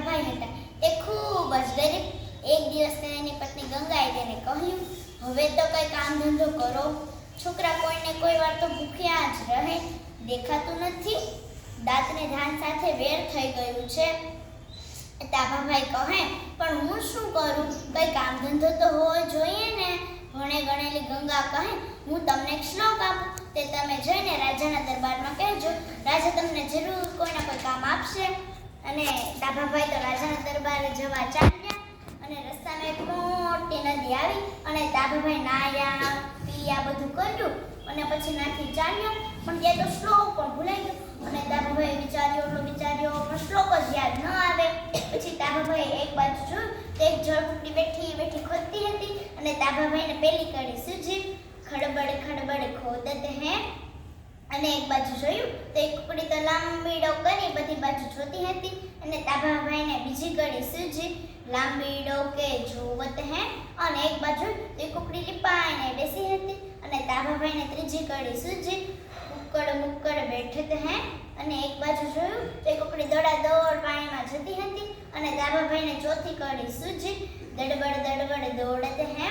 તાભાભાઈ હતા. તે ખૂબ જ ગરીબ. એક દિવસ તેની પત્ની ગંગાએ તેને કહ્યું, હવે તો કંઈ કામ ધંધો કરો. છોકરા કોઈને કોઈ વાર તો ભૂખ્યા જ રહે. દેખાતું નથી. દાંતને ધાન સાથે વેર થઈ ગયું છે. તાભાભાઈ કહે, પણ હું શું કરું? કંઈ કામ ધંધો તો હોવો જોઈએ ને. ભણે ગણેલી ગંગા કહે, હું તમને એક શ્લોક આપું. તે તમે જઈને રાજાના દરબારમાં કહેજો. રાજા તમને જરૂર કોઈના કોઈ કામ આપશે. અને દાભાભાઈ તો રાજાના દરબારે જવા ચાલ્યા અને રસ્તામાં એક મોટી નદી આવી અને દાભાભાઈ નાયા, પીયા, બધું કર્યું અને પછી નાથી ચાલ્યો. પણ ત્યાં તો શ્લોક પણ ભૂલાઈ ગયો. અને દાભાભાઈ વિચાર્યો એટલો વિચાર્યો, પણ શ્લોક જ યાદ ન આવે. પછી દાભાભાઈ એક બાજુ જોયું તો એક ઝડપટી બેઠી બેઠી ખોદતી હતી અને દાભાભાઈને પેલી કડી સૂજી. ખડબડ ખડબડ ખોદત હે. અને એક બાજુ જોયું તો એક કુકડી તો લાંબીડો કરી, બધી બાજુ જોતી હતી. અને તાભાભાઈને બીજી કડી સૂજી લાંબીડો કે જોવત હે. અને એક બાજુ તે કુકડી લીપાઈને બેસી હતી. અને તાભાભાઈને ત્રીજી કડી સૂજી ઉક્કડ મુક્કડ બેઠત હે. અને એક બાજુ જોયું તો કુકડી દોડા દોડ પાણીમાં જતી હતી. અને તાભાભાઈને ચોથી કડી સૂજી દડબડ દડબડ દોડત હે.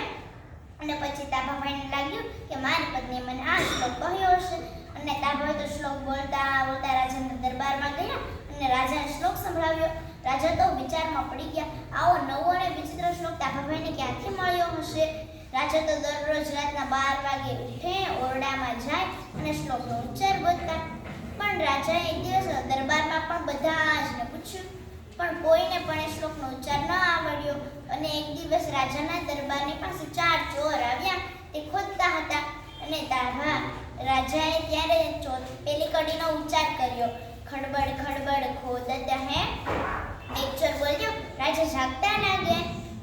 અને પછી તાભાભાઈને લાગ્યું કે મારી પત્ની મને આ શ્લોક કહ્યો હશે. અને તાભાભાઈ તો શ્લોક બોલતા બોલતા રાજાના દરબારમાં ગયા અને રાજાને શ્લોક સંભળાવ્યો. રાજા તો વિચારમાં પડી ગયા. આવો નવો અને વિચિત્ર શ્લોક તાભાભાઈને ક્યાંથી મળ્યો હશે? રાજા તો દરરોજ રાતના બાર વાગે ઉઠે, ઓરડામાં જાય અને શ્લોકનો ઉચ્ચાર બોલતા. પણ રાજાએ એક દિવસ દરબારમાં પણ બધા જને પૂછ્યું. પણ કોઈને પણ એ શ્લોકનો ઉચ્ચાર ન આવડ્યો. અને એક દિવસ રાજાના દરબારની પાસે ચાર ચોર આવ્યા. તે ખોદતા હતા અને તાભા રાજાએ ત્યારે પેલી કડીનો ઉચ્ચાર કર્યો. ખડબડ ખડબડ, ખોદત, હે? એક ચોર બોલ્યો, રાજા જાગતા લાગે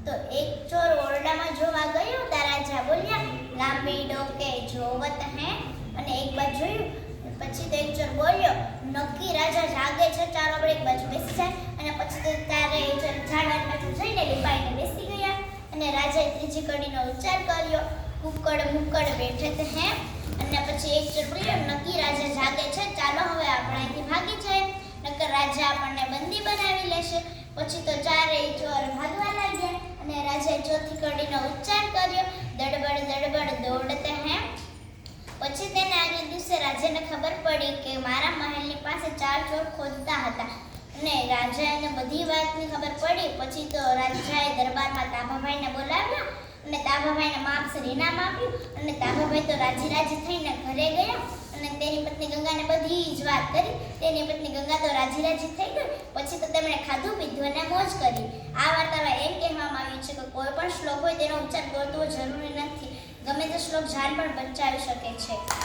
તો એક ચોર ઓરડામાં જોવા ગયો, તા રાજા બોલ્યા, લાંબી ડોકે જોવત, હે? અને એક બાજુ જોયું, પછી તો એક ચોર બોલ્યો, નક્કી રાજા જાગે છે ચાલો આપણે એક બાજુ બેસી જાય. અને પછી તો તારે એ ચોર ઝાડવાની બાજુ જઈને લીપાઈને બેસી ગયા. અને રાજાએ ત્રીજી કડીનો ઉચ્ચાર કર્યો કુકડ મુકડ બેઠત, હે? એક નક્કી રાજા જાગે છે. ચાલો હવે આપણે અહીંથી ભાગી જઈએ. નકર રાજા આપણને બંદી બનાવી લેશે. પછી તો ચારેય ચોર ભાગવા લાગ્યા અને રાજાએ ચોથી કડીનો ઉચ્ચાર કર્યો. દડબડ દડબડ દોડતે હે. પછી તેને આગલે દિવસે રાજાને ખબર પડી કે મારા મહેલની પાસે ચાર ચોર ખોદતા હતા. અને રાજાને બધી વાતની ખબર પડી. પછી તો રાજાએ દરબારમાં તાભાભાઈને બોલાવ્યા. અને તાભાભાઈને માપસર ઇનામ આપ્યું અને તાભાભાઈ તો રાજી રાજી થઈને ઘરે ગયા અને તેની પત્ની ગંગાને બધી જ વાત કરી. તેની પત્ની ગંગા તો રાજી રાજી થઈ ગઈ. પછી તો તેમણે ખાધું, પીધું અને મોજ કરી. આ વાર્તામાં એમ કહેવામાં આવ્યું છે કે કોઈ પણ શ્લોક હોય તેનો ઉચ્ચાર બોલતો જરૂરી નથી. ગમે તે શ્લોક જાન પણ બચાવી શકે છે.